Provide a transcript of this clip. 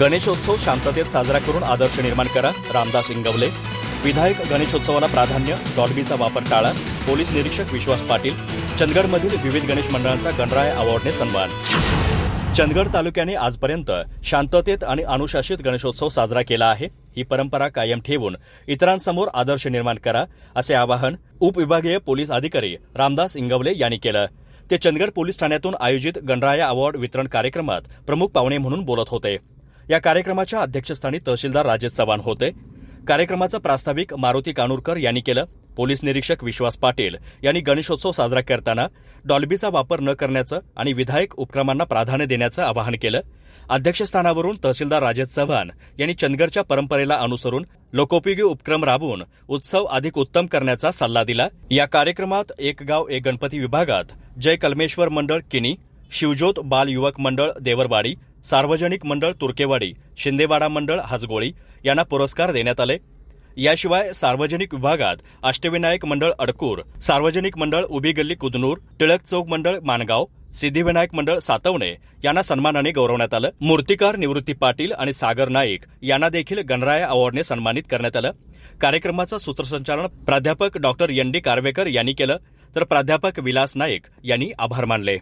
गणेशोत्सव शांततेत साजरा करून आदर्श निर्माण करा. रामदास इंगवले. विधायक गणेशोत्सवाला प्राधान्य. डॉटबीचा वापर टाळा. पोलीस निरीक्षक विश्वास पाटील. चंदगडमधील विविध गणेश मंडळांचा गणराय अवॉर्डने सन्मान. चंदगड तालुक्याने आजपर्यंत शांततेत आणि अनुशासित गणेशोत्सव साजरा केला आहे. ही परंपरा कायम ठेवून इतरांसमोर आदर्श निर्माण करा असे आवाहन उपविभागीय पोलीस अधिकारी रामदास इंगवले यांनी केलं. ते चंदगड पोलीस ठाण्यातून आयोजित गणराया अवॉर्ड वितरण कार्यक्रमात प्रमुख पाहुणे म्हणून बोलत होते. या कार्यक्रमाच्या अध्यक्षस्थानी तहसीलदार राजेश चव्हाण होते. कार्यक्रमाचं प्रास्ताविक मारुती कानूरकर यांनी केलं. पोलीस निरीक्षक विश्वास पाटील यांनी गणेशोत्सव साजरा करताना डॉल्बीचा वापर न करण्याचं आणि विधायक उपक्रमांना प्राधान्य देण्याचं आवाहन केलं. अध्यक्षस्थानावरून तहसीलदार राजेश चव्हाण यांनी चंदगडच्या परंपरेला अनुसरून लोकोपयोगी उपक्रम राबवून उत्सव अधिक उत्तम करण्याचा सल्ला दिला. या कार्यक्रमात एक गाव एक गणपती विभागात जय कलमेश्वर मंडळ किनी शिवज्योत बाल युवक मंडळ देवरवाडी सार्वजनिक मंडळ तुर्केवाडी शिंदेवाडा मंडळ हाजगोळी यांना पुरस्कार देण्यात आले. याशिवाय सार्वजनिक विभागात अष्टविनायक मंडळ अडकूर सार्वजनिक मंडळ उभी गल्ली कुदनूर टिळक चौक मंडळ माणगाव सिद्धिविनायक मंडळ सातवणे यांना सन्मानाने गौरवण्यात आलं. मूर्तिकार निवृत्ती पाटील आणि सागर नाईक यांना देखील गणराया अवॉर्डने सन्मानित करण्यात आलं. कार्यक्रमाचं सूत्रसंचालन प्राध्यापक डॉक्टर एन डी कारवेकर यांनी केलं. तर प्राध्यापक विलास नाईक यांनी आभार मानले.